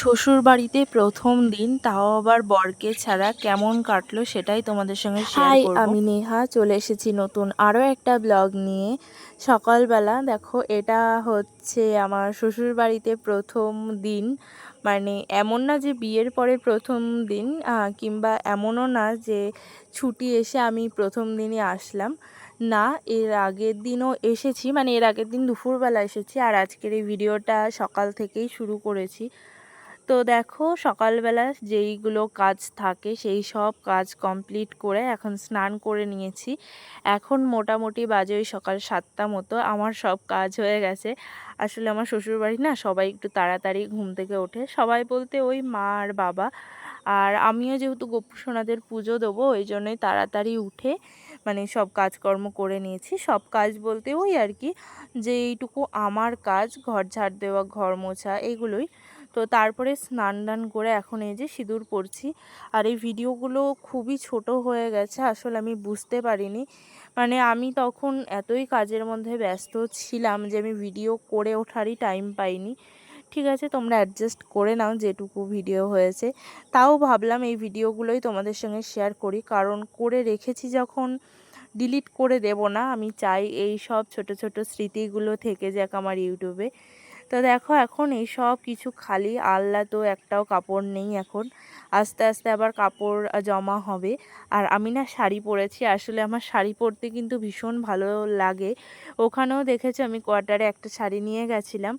শ্বশুর বাড়িতে প্রথম দিন তাও আবার বরকে ছাড়া কেমন কাটলো সেটাই তোমাদের সঙ্গে শেয়ার হাই করব। আমি নেহা চলে এসেছি নতুন আরও একটা ব্লগ নিয়ে। সকালবেলা দেখো এটা হচ্ছে আমার শ্বশুর বাড়িতে প্রথম দিন। মানে এমন না যে বিয়ের পরে প্রথম দিন কিংবা এমনও না যে ছুটি এসে আমি প্রথম দিনই আসলাম। না এর আগের দিনও এসেছি মানে এর আগের দিন দুপুরবেলা এসেছি আর আজকের এই ভিডিওটা সকাল থেকেই শুরু করেছি। তো দেখো সকালবেলা যেইগুলো কাজ থাকে সেই সব কাজ কমপ্লিট করে এখন স্নান করে নিয়েছি। এখন মোটামুটি বাজে ওই সকাল সাতটা মতো, আমার সব কাজ হয়ে গেছে। আসলে আমার শ্বশুরবাড়ি না সবাই একটু তাড়াতাড়ি ঘুম থেকে ওঠে। সবাই বলতে ওই মা আর বাবা। আর আমিও যেহেতু গোপু সোনাদের পুজো দেবো, ওই জন্যই তাড়াতাড়ি উঠে মানে সব কাজকর্ম করে নিয়েছি। সব কাজ বলতে ওই আর কি যে এইটুকু আমার কাজ, ঘর ঝাড় দেওয়া, ঘর মোছা এইগুলোই তো তারপরে স্নান টান করে এখন এই যে সিঁদুর পরছি। আর এই ভিডিওগুলো খুবই ছোট হয়ে গেছে, আসলে আমি বুঝতে পারিনি। মানে আমি তখন এতই কাজের মধ্যে ব্যস্ত ছিলাম যে আমি ভিডিও করে ওঠারই টাইম পাইনি। ঠিক আছে, তোমরা অ্যাডজাস্ট করে নাও যেটুকু ভিডিও হয়েছে। তাও ভাবলাম এই ভিডিওগুলোই তোমাদের সঙ্গে শেয়ার করি, কারণ করে রেখেছি যখন ডিলিট করে দেব না। আমি চাই এই সব ছোট ছোট স্মৃতিগুলো থেকে যাক আমার ইউটিউবে তো দেখো এখন এই সব কিছু খালি আল্লা তো একটাও কাপড় নেই এখন। আস্তে আস্তে আবার কাপড় জমা হবে। আর আমি না শাড়ি পরেছি, আসলে আমার শাড়ি পরতে কিন্তু ভীষণ ভালো লাগে। ওখানেও দেখেছি আমি কোয়ার্টারে একটা শাড়ি নিয়ে গেছিলাম।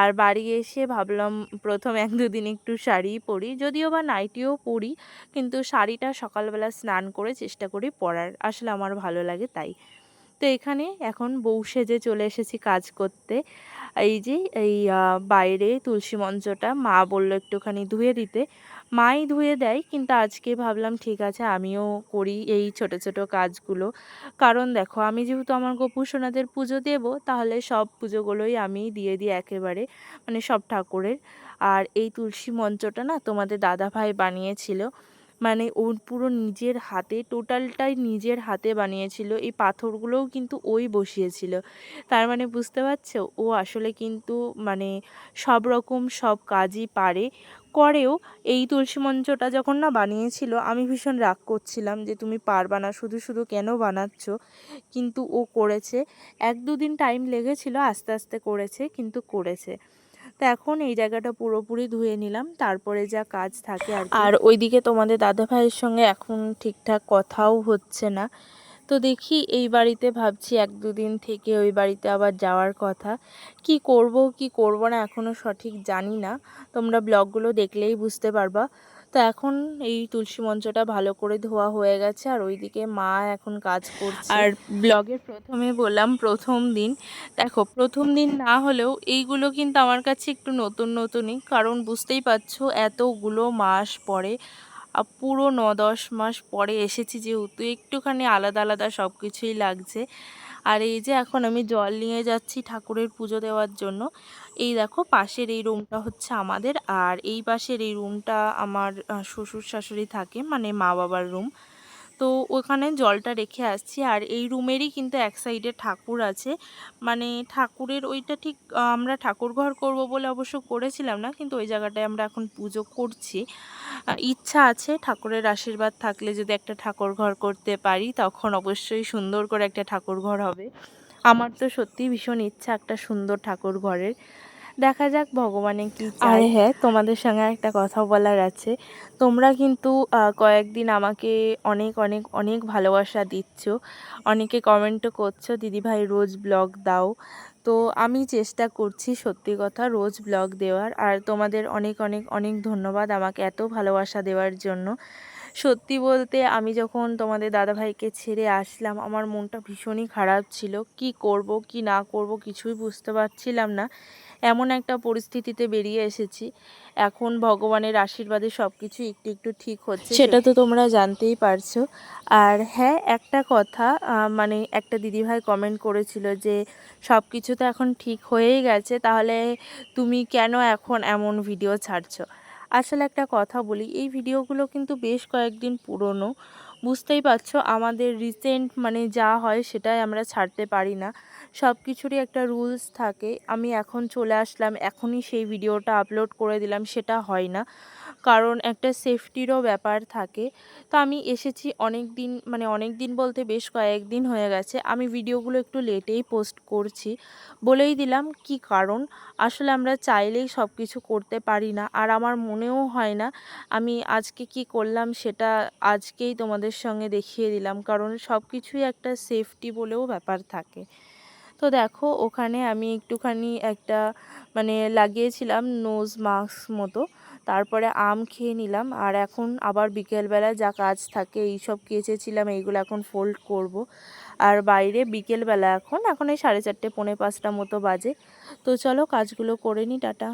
আর বাড়ি এসে ভাবলাম প্রথম এক দুদিন একটু শাড়িই পরি, যদিও বা নাইটিও পরি, কিন্তু শাড়িটা সকালবেলা স্নান করে চেষ্টা করি পরার। আসলে আমার ভালো লাগে তাই। তো এখানে এখন বউ সেজে চলে এসেছি কাজ করতে। এই যে, এই বাইরে তুলসী মঞ্চটা মা বলল একটুখানি ধুয়ে দিতে। মাই ধুয়ে দেয়, কিন্তু আজকে ভাবলাম ঠিক আছে, আমিও করি এই ছোট ছোট কাজগুলো। কারণ দেখো, আমি যেহেতু আমার গোপু সোনাদের পুজো দেব, তাহলে সব পুজোগুলোই আমি দিয়ে দিই একেবারে মানে সব ঠাকুরের। আর এই তুলসী মঞ্চটা না তোমাদের দাদা ভাই বানিয়েছিল। মানে ওর পুরো নিজের হাতে, টোটালটাই নিজের হাতে বানিয়েছিল। এই পাথরগুলোও কিন্তু ওই বসিয়েছিল। তার মানে বুঝতে পারছ? ও আসলে কিন্তু মানে সব রকম সব কাজই পারে। করেও এই তুলসী মঞ্চটা যখন না বানিয়েছিল, আমি ভীষণ রাগ করছিলাম যে তুমি পারবা না, শুধু শুধু কেন বানাচ্ছ? কিন্তু ও করেছে। এক দুদিন টাইম লেগেছিল, আস্তে আস্তে করেছে, কিন্তু করেছে। তো এখন এই জায়গাটা পুরোপুরি ধুয়ে নিলাম, তারপরে যা কাজ থাকে আর ওইদিকে তোমাদের দাদা ভাইয়ের সঙ্গে এখন ঠিকঠাক কথাও হচ্ছে না। তো দেখি এই বাড়িতে ভাবছি এক দুদিন থেকে ওই বাড়িতে আবার যাওয়ার কথা। কি করব কি করব না এখনও সঠিক জানি না। তোমরা ব্লগগুলো দেখলেই বুঝতে পারবা। তো এখন এই তুলসী মঞ্চটা ভালো করে ধোয়া হয়ে গেছে আর ওইদিকে মা এখন কাজ করছে। আর ব্লগের প্রথমে বললাম প্রথম দিন। দেখো, প্রথম দিন না হলেও এইগুলো কিন্তু আমার কাছে একটু নতুন নতুনই। কারণ বুঝতেই পারছ, এতগুলো মাস পরে পুরো ন দশ মাস পরে এসেছি যেহেতু একটুখানি আলাদা আলাদা সব কিছুই লাগছে। আর এই যে এখন আমি জল নিয়ে যাচ্ছি ঠাকুরের পুজো দেওয়ার জন্য। এই দেখো পাশের এই রুমটা হচ্ছে আমাদের আর এই পাশের এই রুমটা আমার শ্বশুর শাশুড়ি থাকে মানে মা বাবার রুম। তো ওখানে জলটা রেখে আসছি। আর এই রুমেরই কিন্তু এক সাইডে ঠাকুর আছে। মানে ঠাকুরের ওইটা ঠিক আমরা ঠাকুর ঘর করব বলে অবশ্য করেছিলাম না, কিন্তু ওই জায়গাটায় আমরা এখন পুজো করছি। ইচ্ছা আছে ঠাকুরের আশীর্বাদ থাকলে যদি একটা ঠাকুর ঘর করতে পারি, তখন অবশ্যই সুন্দর করে একটা ঠাকুর ঘর হবে। আমার তো সত্যিই ভীষণ ইচ্ছা একটা সুন্দর ঠাকুর ঘরের। দেখা যাক ভগবানে কি আর হ্যাঁ তোমাদের সঙ্গে একটা কথা বলার আছে। তোমরা কিন্তু কয়েকদিন আমাকে অনেক অনেক অনেক ভালোবাসা দিচ্ছ। অনেকে কমেন্টও করছ দিদিভাই রোজ ব্লগ দাও। তো আমি চেষ্টা করছি, সত্যি কথা, রোজ ব্লগ দেওয়ার। আর তোমাদের অনেক অনেক অনেক ধন্যবাদ আমাকে এত ভালোবাসা দেওয়ার জন্য। সত্যি বলতে, আমি যখন তোমাদের দাদাভাইকে ছেড়ে আসলাম, আমার মনটা ভীষণই খারাপ ছিল। কি করব, কি না করব কিছুই বুঝতে পারছিলাম না। এমন একটা পরিস্থিতিতে বেরিয়ে এসেছি। এখন ভগবানের আশীর্বাদে সব কিছু একটু একটু ঠিক হচ্ছে সেটা তো তোমরা জানতেই পারছ। আর হ্যাঁ একটা কথা মানে একটা দিদিভাই কমেন্ট করেছিল যে সব কিছু তো এখন ঠিক হয়েই গেছে তাহলে তুমি কেন এখন এমন ভিডিও ছাড়ছো? আসলে একটা কথা বলি এই ভিডিওগুলো কিন্তু বেশ কয়েকদিন পুরনো। বুঝতেই পারছ, আমাদের রিসেন্ট মানে যা হয় সেটাই আমরা ছাড়তে পারি না। সব কিছুরই একটা রুলস থাকে। আমি এখন চলে আসলাম, এখনই সেই ভিডিওটা আপলোড করে দিলাম, সেটা হয় না। কারণ একটা সেফটিরও ব্যাপার থাকে। তো আমি এসেছি অনেক দিন মানে অনেক দিন বলতে বেশ কয়েকদিন হয়ে গেছে। আমি ভিডিওগুলো একটু লেটেই পোস্ট করছি। বলেই দিলাম, কি কারণ? আসলে আমরা চাইলেই সব কিছু করতে পারি না। আর আমার মনেও হয় না, আমি আজকে কি করলাম সেটা আজকেই তোমাদের সঙ্গে দেখিয়ে দিলাম। কারণ সব কিছুই একটা সেফটি বলেও ব্যাপার থাকে। তো দেখো, ওখানে আমি একটুখানি একটা মানে লাগিয়েছিলাম নোজ মাস্ক মতো। তারপরে আম খেয়ে নিলাম। আর এখন আবার বিকেলবেলায় যা কাজ থাকে এই সব কেচেছিলাম, এইগুলো এখন ফোল্ড করব। আর বাইরে বিকেলবেলা এখন এখন এই সাড়ে চারটে, পৌনে পাঁচটা মতো বাজে। তো চলো কাজগুলো করে নি, টাটা।